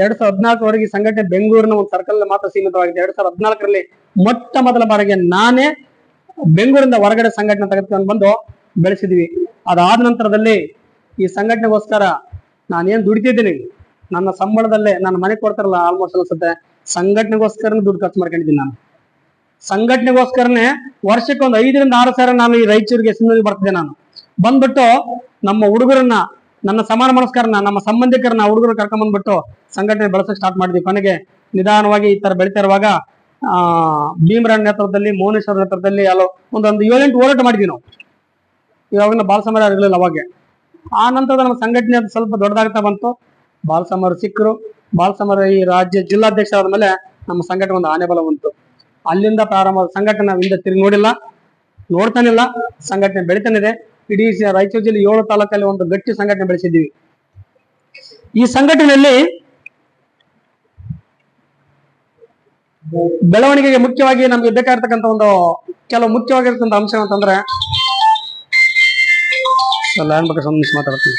ಎರಡ್ ಸಾವಿರದ ಹದಿನಾಲ್ಕರವರೆಗೆ ಸಂಘಟನೆ ಬೆಂಗಳೂರಿನ ಒಂದು ಸರ್ಕಲ್ ಮಾತ್ರ ಸೀಮಿತವಾಗಿದೆ. ಎರಡ್ ಸಾವಿರದ ಹದಿನಾಲ್ಕರಲ್ಲಿ ಮೊಟ್ಟ ಮೊದಲ ಬಾರಿಗೆ ನಾನೇ ಬೆಂಗಳೂರಿಂದ ಹೊರಗಡೆ ಸಂಘಟನೆ ತೆಗೆದುಕೊಂಡು ಬಂದು ಬೆಳೆಸಿದ್ವಿ. ಅದಾದ ನಂತರದಲ್ಲಿ ಈ ಸಂಘಟನೆಗೋಸ್ಕರ ನಾನೇನ್ ದುಡಿತಿದ್ದೀನಿ? ನನ್ನ ಸಂಬಳದಲ್ಲೇ ನನ್ನ ಮನೆ ಕೊಡ್ತಾರಲ್ಲ ಆಲ್ಮೋಸ್ಟ್ ಅನ್ಸುತ್ತೆ. ಸಂಘಟನೆಗೋಸ್ಕರ ದುಡ್ಡು ಖರ್ಚು ಮಾಡ್ಕೊಂಡಿದ್ದೀನಿ ನಾನು. ಸಂಘಟನೆಗೋಸ್ಕರನೇ ವರ್ಷಕ್ಕೆ ಒಂದು ಐದರಿಂದ ಆರು ಸಾವಿರ ನಾನು ಈ ರಾಯಚೂರಿಗೆ ಸಿಂಧೂರಿಗೆ ಬರ್ತಿದ್ದೆ ನಾನು. ಬಂದ್ಬಿಟ್ಟು ನಮ್ಮ ಹುಡುಗರನ್ನ ನನ್ನ ಸಮಾನ ಮನಸ್ಕರನ್ನ, ನಮ್ಮ ಸಂಬಂಧಿಕರನ್ನ ಹುಡುಗರು ಕರ್ಕೊಂಡ್ ಬಂದ್ಬಿಟ್ಟು ಸಂಘಟನೆ ಬೆಳೆಸಕ್ ಸ್ಟಾರ್ಟ್ ಮಾಡಿದ್ವಿ. ಕೊನೆಗೆ ನಿಧಾನವಾಗಿ ಈ ತರ ಬೆಳಿತಾ ಇರುವಾಗ, ಆ ಭೀಮರಾಯ್ ನೇತೃತ್ವದಲ್ಲಿ, ಮೋನೇಶ್ವರ ನೇತೃತ್ವದಲ್ಲಿ ಅಲ್ಲೋ ಒಂದೊಂದು ಏಳೆಂಟು ಹೋರಾಟ ಮಾಡಿದ್ವಿ ನಾವು. ಇವಾಗ ಬಾಲ ಸಮರ ಇರಲಿಲ್ಲ ಅವಾಗೆ. ಆ ನಂತರದ ನಮ್ಮ ಸಂಘಟನೆ ಅದು ಸ್ವಲ್ಪ ದೊಡ್ಡದಾಗ್ತಾ ಬಂತು. ಬಾಲ ಸಮರ ಸಿಕ್ಕರು. ಬಾಲ ಸಮರ ಈ ರಾಜ್ಯ ಜಿಲ್ಲಾಧ್ಯಕ್ಷರಾದ ಮೇಲೆ ನಮ್ಮ ಸಂಘಟನೆ ಒಂದು ಆನೆ ಬಲ ಬಂತು. ಅಲ್ಲಿಂದ ಪ್ರಾರಂಭ ಸಂಘಟನೆ ಹಿಂದೆ ತಿರುಗಿ ನೋಡಿಲ್ಲ. ನೋಡ್ತಾನಿಲ್ಲ ಸಂಘಟನೆ ಬೆಳಿತಾನಿದೆ ಇಡೀ ರಾಯಚೂರು ಜಿಲ್ಲೆ ಏಳು ತಾಲೂಕಲ್ಲಿ ಒಂದು ಗಟ್ಟಿ ಸಂಘಟನೆ ಬೆಳೆಸಿದ್ದೀವಿ. ಈ ಸಂಘಟನೆಯಲ್ಲಿ ಬೆಳವಣಿಗೆಗೆ ಮುಖ್ಯವಾಗಿ ನಮ್ಗೆ ಬೇಕಾಗಿರ್ತಕ್ಕಂಥ ಒಂದು ಕೆಲವು ಮುಖ್ಯವಾಗಿರ್ತಕ್ಕಂಥ ಅಂಶ ಅಂತಂದ್ರೆ ಮಾತಾಡ್ತೀನಿ.